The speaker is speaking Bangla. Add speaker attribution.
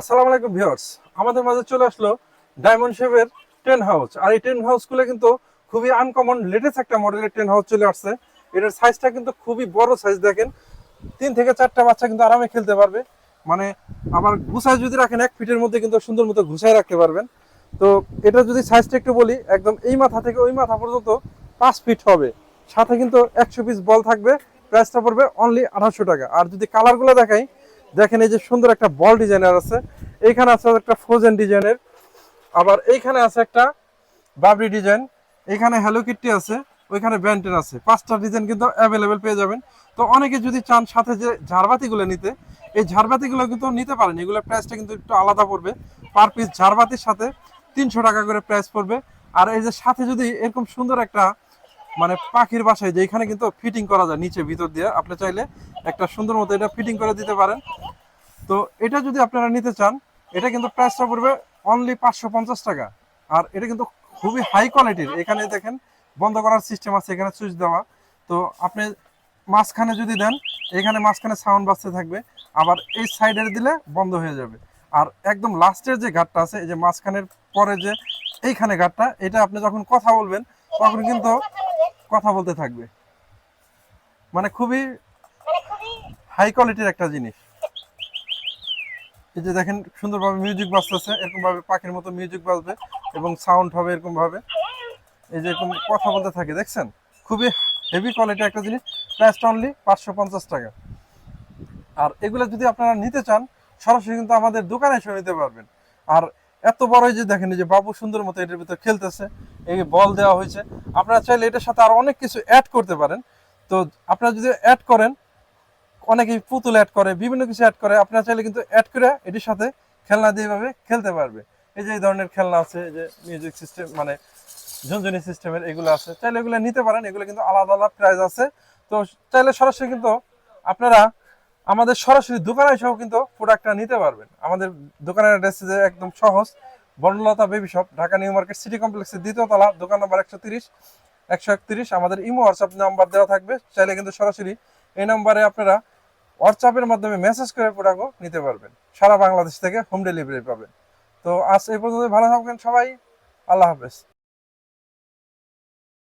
Speaker 1: আসসালামু আলাইকুম ভিউয়ার্স। আমাদের মাঝে চলে আসলো ডায়মন্ড শেপের টেন হাউস আর এই টেন হাউসগুলো কিন্তু খুবই আনকমন লেটেস্ট একটা মডেলের টেন হাউস চলে আসছে। এটার সাইজটা কিন্তু খুবই বড় সাইজ দেখেন। তিন থেকে চারটা বাচ্চা কিন্তু আরামে খেলতে পারবে। মানে আবার ঘুষায় যদি রাখেন, এক ফিটের মধ্যে কিন্তু সুন্দর মতো ঘুষায় রাখতে পারবেন। তো এটা যদি সাইজটা একটু বলি, একদম এই মাথা থেকে ওই মাথা পর্যন্ত পাঁচ ফিট হবে। সাথে কিন্তু একশো পিস বল থাকবে। প্রাইসটা পড়বে অনলি আঠাশশো টাকা। আর যদি কালারগুলো দেখাই দেখেন এই যে সুন্দর একটা বল ডিজাইনার আছে। এইখানে আছে একটা ফ্রোজেন ডিজাইনের। আবার এইখানে আছে একটা বাবরি ডিজাইন। এখানে হ্যালো কিটটি আছে, ওইখানে ব্যান্টেন আছে। পাঁচটা ডিজাইন কিন্তু অ্যাভেলেবেল পেয়ে যাবেন। তো অনেকে যদি চান সাথে যে ঝাড়বাতিগুলো নিতে, এই ঝাড়বাতিগুলো কিন্তু নিতে পারেন। এগুলোর প্রাইসটা কিন্তু একটু আলাদা পড়বে। পার পিস ঝাড়বাতির সাথে তিনশো টাকা করে প্রাইস পড়বে। আর এই যে সাথে যদি এরকম সুন্দর একটা মানে পাখির বাসায় যে এখানে কিন্তু ফিটিং করা যায় নিচে, ভিতর দিয়ে। আপনি চাইলে একটা সুন্দর মতো এটা ফিটিং করে দিতে পারেন। তো এটা যদি আপনারা নিতে চান, এটা কিন্তু প্রাইসটা পড়বে অনলি পাঁচশো পঞ্চাশ টাকা। আর এটা কিন্তু খুবই হাই কোয়ালিটির এখানে দেখেন, বন্ধ করার সিস্টেম আছে, এখানে সুইচ দেওয়া। তো আপনি মাঝখানে যদি দেন, এখানে মাঝখানে সাউন্ড বাজতে থাকবে। আবার এই সাইডের দিলে বন্ধ হয়ে যাবে। আর একদম লাস্টের যে ঘাটটা আছে, এই যে মাঝখানের পরে যে এইখানে ঘাটটা, এটা আপনি যখন কথা বলবেন, তখন কিন্তু কথা বলতে থাকবে। মানে খুবই হাই কোয়ালিটির একটা জিনিস। এই যে দেখেন সুন্দরভাবে মিউজিক বাজতেছে এরকম ভাবে পাখির মতো মিউজিক বাজবে এবং সাউন্ড হবে এরকম ভাবে এই যে এরকম কথা বলতে থাকে দেখছেন? খুবই হেভি কোয়ালিটি একটা জিনিস প্রাইসটা অনলি পাঁচশো পঞ্চাশ টাকা। আর এগুলো যদি আপনারা নিতে চান সরাসরি কিন্তু আমাদের দোকানে এসে নিতে পারবেন। আর এত বড় যে দেখেন যে বাবু সুন্দর মতো এটার ভিতরে খেলতেছে, এই বল দেওয়া হয়েছে। আপনারা চাইলে এটার সাথে আরও অনেক কিছু অ্যাড করতে পারেন। তো আপনারা যদি অ্যাড করেন, অনেকেই পুতুল অ্যাড করে, বিভিন্ন কিছু অ্যাড করে, আপনারা চাইলে কিন্তু অ্যাড করে এটির সাথে খেলনা দিয়ে এভাবে খেলতে পারবে। এই যে এই ধরনের খেলনা আছে যে মিউজিক সিস্টেম মানে ঝুনঝুনি সিস্টেমের এগুলো আছে। চাইলে এগুলো নিতে পারেন, এগুলো কিন্তু আলাদা আলাদা প্রাইস আছে। তো চাইলে সরাসরি কিন্তু আপনারা আমাদের সরাসরি দোকানে এসেও কিন্তু প্রোডাক্টটা নিতে পারবেন। আমাদের দোকানের অ্যাড্রেস একদম সহজ, Banalata baby shop Dhaka New Market City কমপ্লেক্সের দ্বিতীয় তলা, দোকান নম্বর একশো তিরিশ, একশো একত্রিশ, আমাদের ইমো হোয়াটসঅ্যাপ নাম্বার দেওয়া থাকবে। চাইলে কিন্তু সরাসরি এই নাম্বারে আপনারা হোয়াটসঅ্যাপের মাধ্যমে মেসেজ করে প্রোডাক্টও নিতে পারবেন। সারা বাংলাদেশ থেকে হোম ডেলিভারি পাবেন। তো আজ এই পর্যন্ত ভালো থাকবেন সবাই। আল্লাহ হাফেজ।